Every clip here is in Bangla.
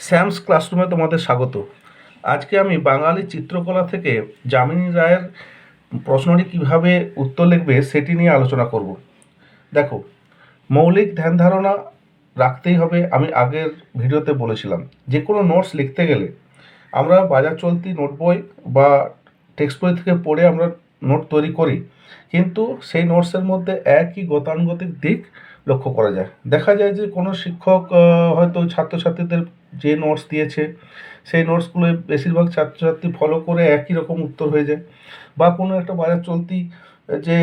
স্যামস ক্লাসরুমে তোমাদের স্বাগত। আজকে আমি বাঙালি চিত্রকলা থেকে যামিনী রায়ের প্রশ্নটি কীভাবে উত্তর লিখবে সেটি নিয়ে আলোচনা করব। দেখো, মৌলিক ধ্যান ধারণা রাখতেই হবে, আমি আগের ভিডিওতে বলেছিলাম। যে কোনো নোটস লিখতে গেলে আমরা বাজার চলতি নোট বই বা টেক্সট বই থেকে পড়ে আমরা নোট তৈরি করি, কিন্তু সেই নোটসের মধ্যে একই গতানুগতিক দিক লক্ষ্য করা যায়। দেখা যায় যে কোনো শিক্ষক হয়তো ছাত্রছাত্রীদের যে নোটস দিয়েছে, সেই নোটসগুলো বেশিরভাগ ছাত্রছাত্রী ফলো করে একই রকম উত্তর হয়ে যায়। বা কোনো একটা বাজার চলতি, যে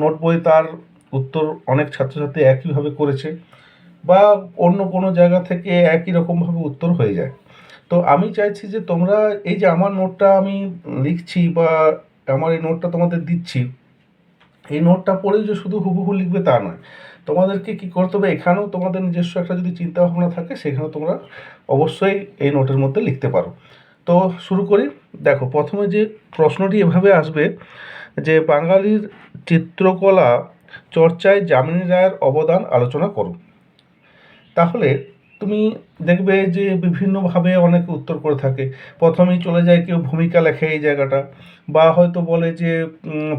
নোট বই তার উত্তর অনেক ছাত্রছাত্রী একইভাবে করেছে বা অন্য কোনো জায়গা থেকে একই রকমভাবে উত্তর হয়ে যায়। তো আমি চাইছি যে তোমরা এই যে আমার নোটটা আমি লিখছি বা আমার এই নোটটা তোমাদের দিচ্ছি, এই নোটটা পড়ে যে শুধু হুবহু লিখবে তা নয়। তোমাদেরকে কি করতে হবে? এখানেও তোমাদের নিজস্ব একটা যদি চিন্তা ভাবনা থাকে, সেখানেও তোমরা অবশ্যই এই নোটের মধ্যে লিখতে পারো। তো শুরু করি। দেখো, প্রথমে যে প্রশ্নটি এভাবে আসবে যে, বাঙালির চিত্রকলা চর্চায় যামিনী রায়ের অবদান আলোচনা করো। তাহলে তুমি দেখবে যে, বিভিন্নভাবে অনেকে উত্তর করে থাকে। প্রথমেই চলে যায় কেউ ভূমিকা লেখে এই জায়গাটা, বা হয়তো বলে যে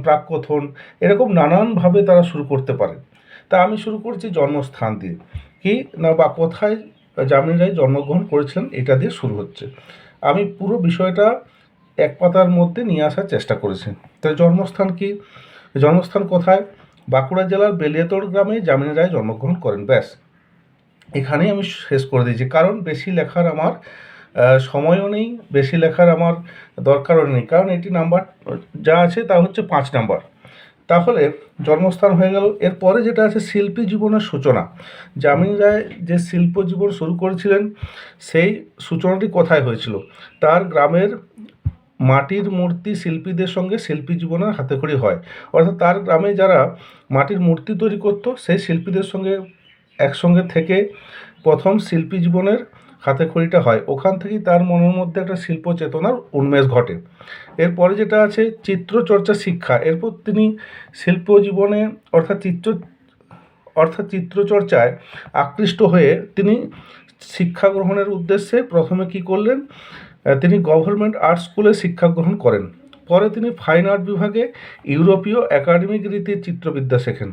প্রাককথন, এরকম নানানভাবে তারা শুরু করতে পারে। তা আমি শুরু করছি জন্মস্থান দিয়ে। কি? না, বা কোথায় যামিনী রায় জন্মগ্রহণ করেছিলেন এটা দিয়ে শুরু হচ্ছে। আমি পুরো বিষয়টা এক পাতার মধ্যে নিয়ে আসার চেষ্টা করেছি। তাই জন্মস্থান কি? জন্মস্থান কোথায়? বাঁকুড়া জেলার বেলিয়াতোড় গ্রামে যামিনী রায় জন্মগ্রহণ করেন, ব্যাস। এখানেই আমি শেষ করে দিয়েছি। কারণ বেশি লেখার আমার সময়ও নেই, বেশি লেখার আমার দরকারও নেই। কারণ এটি নাম্বার যা আছে তা হচ্ছে পাঁচ নাম্বার। তাহলে জন্মস্থান হয়ে গেল। এরপরে যেটা আছে শিল্পী জীবনের সূচনা। যামিনী রায় যে শিল্প জীবন শুরু করেছিলেন, সেই সূচনাটি কোথায় হয়েছিল? তার গ্রামের মাটির মূর্তি শিল্পীদের সঙ্গে শিল্পী জীবনের হাতেখড়ি হয়। অর্থাৎ তার গ্রামে যারা মাটির মূর্তি তৈরি করতো, সেই শিল্পীদের সঙ্গে একসঙ্গে থেকে প্রথম শিল্পী জীবনের হাতেখড়িটা হয়, ওখান থেকেই তার মনের মধ্যে একটা শিল্প চেতনার উন্মেষ ঘটে। এরপরে যেটা আছে, চিত্রচর্চা শিক্ষা। এরপর তিনি শিল্প জীবনে অর্থাৎ চিত্র, অর্থাৎ চিত্রচর্চায় আকৃষ্ট হয়ে তিনি শিক্ষা গ্রহণের উদ্দেশ্যে প্রথমে কি করলেন? তিনি গভর্নমেন্ট আর্ট স্কুলে শিক্ষা গ্রহণ করেন। পরে তিনি ফাইন আর্ট বিভাগে ইউরোপীয় একাডেমিক রীতির চিত্রবিদ্যা শেখেন।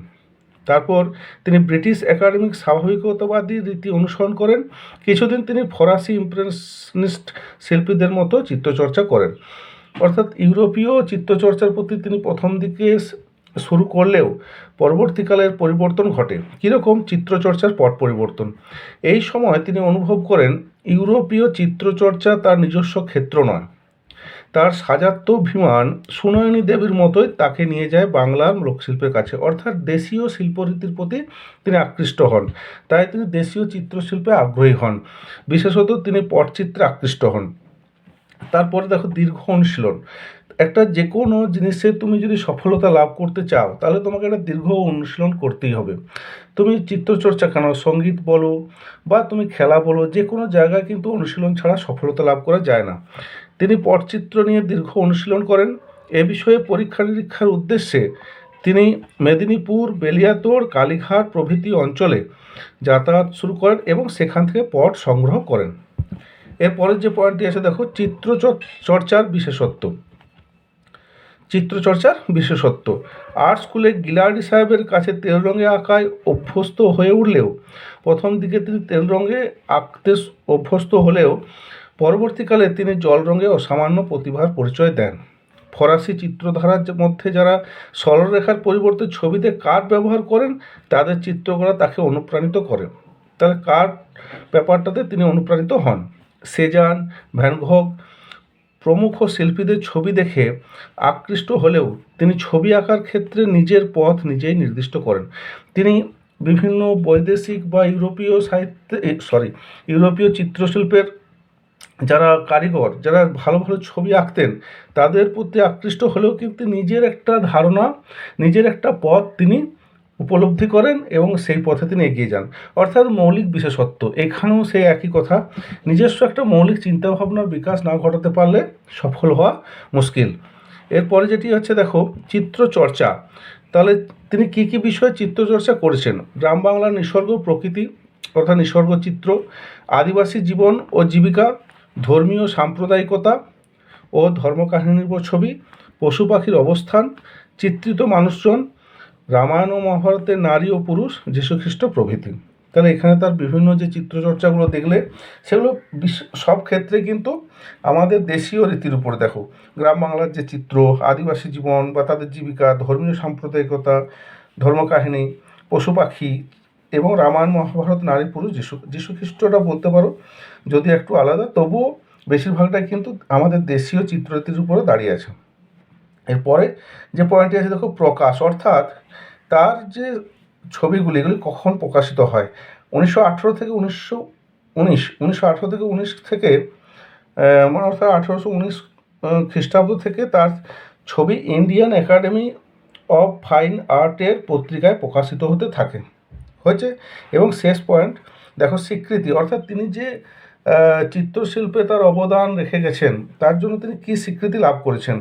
তারপর তিনি ব্রিটিশ একাডেমিক স্বাভাবিকতাবাদী রীতি অনুসরণ করেন। কিছুদিন তিনি ফরাসি ইমপ্রেশনিস্ট শিল্পীদের মতো চিত্রচর্চা করেন। অর্থাৎ ইউরোপীয় চিত্রচর্চার প্রতি তিনি প্রথম দিকে শুরু করলেও পরবর্তীকালের পরিবর্তন ঘটে। কীরকম চিত্রচর্চার পট পরিবর্তন? এই সময় তিনি অনুভব করেন, ইউরোপীয় চিত্রচর্চা তার নিজস্ব ক্ষেত্র নয়। তার সাজাত্যভিমান সুনয়নী দেবীর মতোই তাকে নিয়ে যায় বাংলার লোকশিল্পের কাছে। অর্থাৎ দেশীয় শিল্পরীতির প্রতি তিনি আকৃষ্ট হন, তাই তিনি দেশীয় চিত্রশিল্পে আগ্রহী হন। বিশেষত তিনি পটচিত্রে আকৃষ্ট হন। তারপরে দেখো দীর্ঘ অনুশীলন। একটা যে কোনো জিনিসে তুমি যদি সফলতা লাভ করতে চাও, তাহলে তোমাকে একটা দীর্ঘ অনুশীলন করতেই হবে। তুমি চিত্রচর্চা কেন, সংগীত বলো বা তুমি খেলা বলো যে কোনো জায়গায় কিন্তু অনুশীলন ছাড়া সফলতা লাভ করা যায় না। তিনি পটচিত্র নিয়ে দীর্ঘ অনুশীলন করেন। এ বিষয়ে পরীক্ষা নিরীক্ষার উদ্দেশ্যে তিনি মেদিনীপুর বেলিয়াতোড় কালীঘাট প্রভৃতি অঞ্চলে যাতায়াত শুরু করেন এবং সেখান থেকে পট সংগ্রহ করেন। এরপরের যে পয়েন্টটি আছে, দেখো চিত্র চর্চার বিশেষত্ব। চিত্রচর্চার বিশেষত্ব। আর্ট স্কুলে গিলার্ডি সাহেবের কাছে তেল রঙে আঁকায় অভ্যস্ত হয়ে উঠলেও, প্রথম দিকে তিনি তেল রঙে আঁকতে অভ্যস্ত হলেও পরবর্তীকালে তিনি জল রঙে অসামান্য প্রতিভার পরিচয় দেন। ফরাসি চিত্রধারার মধ্যে যারা সরলরেখার পরিবর্তে ছবিতে কাঠ ব্যবহার করেন, তাদের চিত্রকলা তাকে অনুপ্রাণিত করে। তাহলে কাঠ ব্যাপারটাতে তিনি অনুপ্রাণিত হন। সেজান ভ্যানগক প্রমুখ শিল্পীদের ছবি দেখে আকৃষ্ট হলেও তিনি ছবি আঁকার ক্ষেত্রে নিজের পথ নিজেই নির্দিষ্ট করেন। তিনি বিভিন্ন বৈদেশিক বা ইউরোপীয় সাহিত্যে সরি ইউরোপীয় চিত্রশিল্পের যারা কারিগর, যারা ভালো ভালো ছবি আঁকতেন, তাদের প্রতি আকৃষ্ট হলেও কিন্তু নিজের একটা ধারণা, নিজের একটা পথ তিনি উপলব্ধি করেন এবং সেই পথে তিনি এগিয়ে যান। অর্থাৎ মৌলিক বিশেষত্ব, এখানেও সেই একই কথা। নিজস্ব একটা মৌলিক চিন্তাভাবনার বিকাশ না ঘটাতে পারলে সফল হওয়া মুশকিল। এরপরে যেটি হচ্ছে, দেখো, চিত্রচর্চা। তাহলে তিনি কী কী বিষয়ে চিত্রচর্চা করেছেন? গ্রাম বাংলার নিসর্গ প্রকৃতি অর্থাৎ নিসর্গ চিত্র, আদিবাসী জীবন ও জীবিকা ধর্মীয় সাম্প্রদায়িকতা ও ধর্মকাহিনীর উপর ছবি, পশু পাখির অবস্থান, চিত্রিত মানুষজন, রামায়ণ ও মহাভারতের নারী ও পুরুষ যীশুখ্রিস্ট প্রভৃতি। তাহলে এখানে তার বিভিন্ন যে চিত্রচর্চাগুলো দেখলে, সেগুলো সব ক্ষেত্রে কিন্তু আমাদের দেশীয় রীতির উপরে দেখো। গ্রাম বাংলার যে চিত্র, আদিবাসী জীবন বা তাদের জীবিকা, ধর্মীয় সাম্প্রদায়িকতা, ধর্মকাহিনী, পশু পাখি এবং রামায়ণ, মহাভারত, নারী, পুরুষ, যিশু খ্রিস্টটা বলতে পারো, যদি একটু আলাদা, তবুও বেশিরভাগটাই কিন্তু আমাদের দেশীয় চিত্ররীতির উপরে দাঁড়িয়ে আছে। এরপরে যে পয়েন্টটি আছে, দেখো, প্রকাশ, অর্থাৎ তার যে ছবিগুলি, এগুলি কখন প্রকাশিত হয়? উনিশশো আঠেরো থেকে উনিশশো উনিশ, উনিশশো আঠেরো থেকে উনিশ থেকে মানে অর্থাৎ আঠেরোশো উনিশ খ্রিস্টাব্দ থেকে তার ছবি ইন্ডিয়ান একাডেমি অফ ফাইন আর্টের পত্রিকায় প্রকাশিত হতে থাকে। হয়েছে এবং শেষ পয়েন্ট দেখো স্বীকৃতি, অর্থাৎ তিনি যে চিত্রশিল্পে তার অবদান রেখে গেছেন, তার জন্য তিনি কী স্বীকৃতি লাভ করেছেন?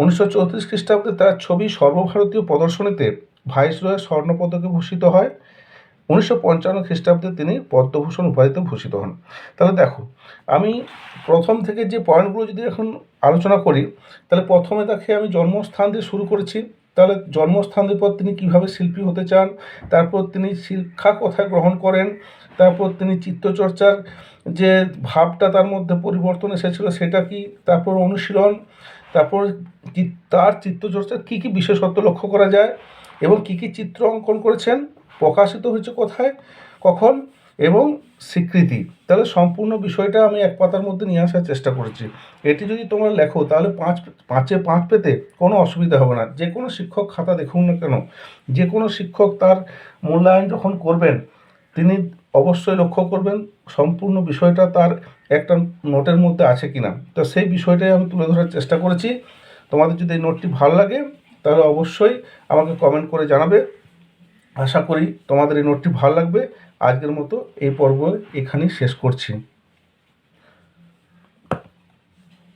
উনিশশো চৌত্রিশ খ্রিস্টাব্দে তার ছবি সর্বভারতীয় প্রদর্শনীতে ভাইসরয়ের স্বর্ণপদকে ভূষিত হয়। উনিশশো পঞ্চান্ন খ্রিস্টাব্দে তিনি পদ্মভূষণ উপাধিতে ভূষিত হন। তাহলে দেখো, আমি প্রথম থেকে যে পয়েন্টগুলো যদি এখন আলোচনা করি, তাহলে প্রথমে তাকে আমি জন্মস্থান দিয়ে শুরু করেছি। তাহলে জন্মস্থান দিয়ে পর তিনি কীভাবে শিল্পী হতে চান? তারপর তিনি শিক্ষা কোথায় গ্রহণ করেন। তারপর তিনি চিত্রচর্চার যে ভাবটা তার মধ্যে পরিবর্তন এসেছিল সেটা কি? তারপর অনুশীলন। তারপর তার চিত্রচর্চার কী কী বিশেষত্ব লক্ষ্য করা যায়? এবং কী কী চিত্র অঙ্কন করেছেন? প্রকাশিত হয়েছে কোথায়? কখন? এবং স্বীকৃতি। তাহলে সম্পূর্ণ বিষয়টা আমি এক পাতার মধ্যে নিয়ে আসার চেষ্টা করেছি। এটি যদি তোমরা লেখো, তাহলে পাঁচ, পাঁচে পাঁচ পেতে কোনো অসুবিধা হবে না। যে কোনো শিক্ষক খাতা দেখুন না কেন, যে কোনো শিক্ষক তার মূল্যায়ন যখন করবেন, তিনি অবশ্যই লক্ষ্য করবেন সম্পূর্ণ বিষয়টা তার একটা নোটের মধ্যে আছে কিনা। তো সেই বিষয়টাই আমি তুলে ধরার চেষ্টা করেছি। তোমাদের যদি এই নোটটি ভালো লাগে, তাহলে অবশ্যই আমাকে কমেন্ট করে জানাবে। আশা করি তোমাদের এই নোটটি ভালো লাগবে। আজকের মতো এই পর্ব এখানেই শেষ করছি।